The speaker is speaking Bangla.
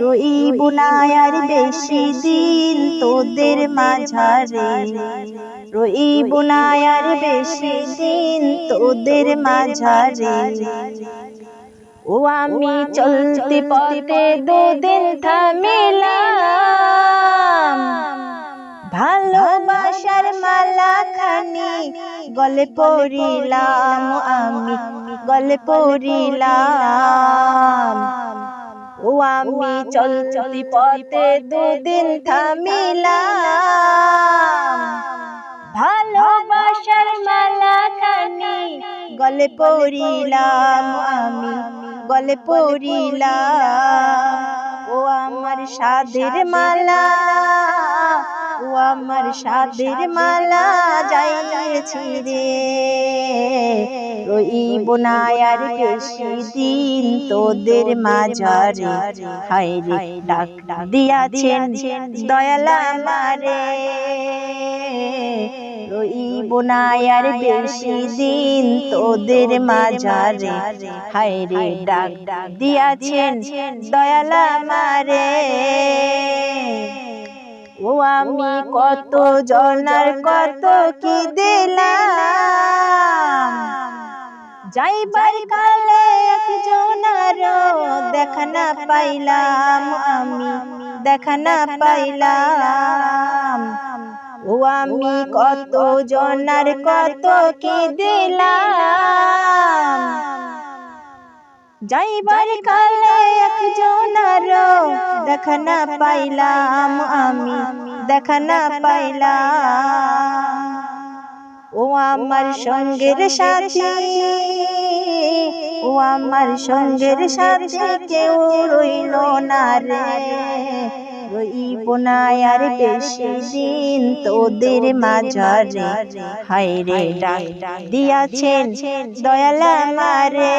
রইব না আর বেশি দিন তোদের মাঝারে। রইব না আর বেশি দিন তোদের মাঝারে। ও আমি চলতে পথে দুদিন থামিলাম। ভালোবাসার মালা খানি গলে পড়িলাম আমি গলে পড়িলাম। আমি চল চলতি পথে দুদিন থামিলাম। ভালোবাসার মালা খানি গলে পড়িলাম আমি গলে পড়িলাম। ও আমার সাধের মালা। ও আমার সাদের মালা যাইছি রে। রইব না আর বেশি দিন তোদের মাঝারে। হায় রে, ডাক দিয়াছেন দয়ালা মারে রইব না আর বেশি দিন তোদের মাঝারে। হায় রে, ডাক দিয়াছেন দয়ালা মারে আমি কত জনার কত কি দিলাম? যাইবার কালে একজনার দেখা না পাইলাম আমি, দেখা না পাইলাম। ও আমি কত জনার কত কি দিলাম? যাইবার কালে একজনার দেখা না পাইলাম আমি দেখা না পাইলাম ও আমার সঙ্গের সাথী ও আমার সঙ্গের সাথী কেউ রইল না রে। রইব না আর বেশি দিন তোদের মাঝারে। হায় রে ডাক দিয়াছেন দয়ালা মারে